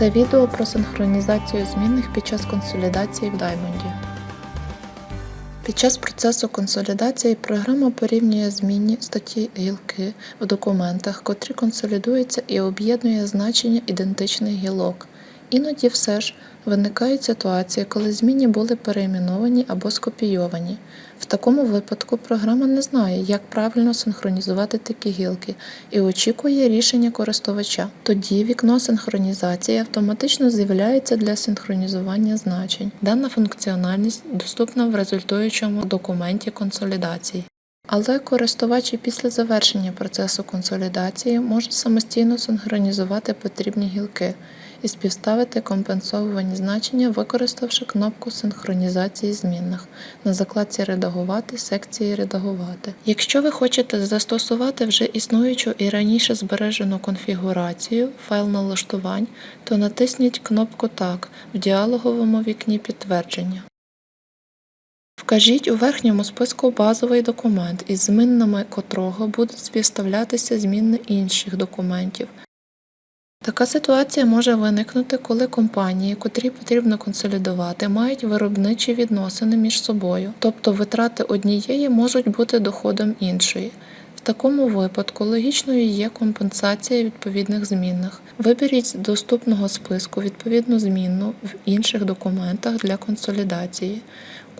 Це відео про синхронізацію змінних під час консолідації в Diamond. Під час процесу консолідації програма порівнює змінні статті гілки в документах, котрі консолідуються і об'єднує значення ідентичних гілок. Іноді все ж виникають ситуації, коли змінні були перейменовані або скопійовані. В такому випадку програма не знає, як правильно синхронізувати такі гілки і очікує рішення користувача. Тоді вікно синхронізації автоматично з'являється для синхронізування значень. Дана функціональність доступна в результуючому документі консолідації. Але користувач і після завершення процесу консолідації може самостійно синхронізувати потрібні гілки і співставити компенсовані значення, використавши кнопку синхронізації змінних на закладці Редагувати секції Редагувати. Якщо ви хочете застосувати вже існуючу і раніше збережену конфігурацію файл налаштувань, то натисніть кнопку Так в діалоговому вікні підтвердження. Вкажіть у верхньому списку базовий документ, із змінними котрого будуть співставлятися зміни інших документів. Така ситуація може виникнути, коли компанії, котрі потрібно консолідувати, мають виробничі відносини між собою, тобто витрати однієї можуть бути доходом іншої. В такому випадку логічною є компенсація відповідних змінних. Виберіть з доступного списку відповідну змінну в інших документах для консолідації.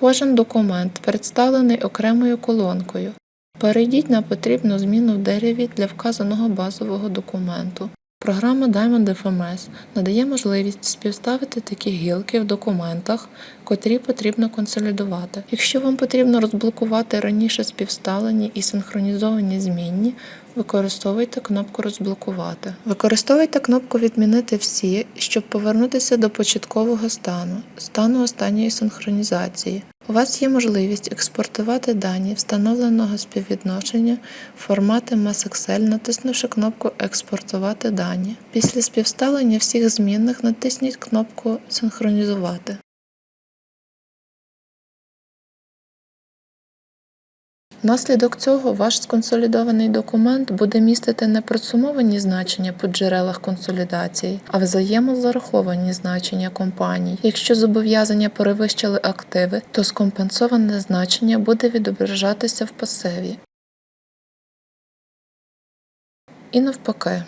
Кожен документ представлений окремою колонкою. Перейдіть на потрібну зміну в дереві для вказаного базового документу. Програма Diamond FMS надає можливість співставити такі гілки в документах, котрі потрібно консолідувати. Якщо вам потрібно розблокувати раніше співставлені і синхронізовані змінні, використовуйте кнопку Розблокувати. Використовуйте кнопку Відмінити всі, щоб повернутися до початкового стану, стану останньої синхронізації. У вас є можливість експортувати дані встановленого співвідношення в Mass Excel, натиснувши кнопку Експортувати дані. Після співставлення всіх змінних натисніть кнопку Синхронізувати. Внаслідок цього ваш сконсолідований документ буде містити не просумовані значення по джерелах консолідації, а взаємозараховані значення компаній. Якщо зобов'язання перевищили активи, то скомпенсоване значення буде відображатися в пасиві. І навпаки.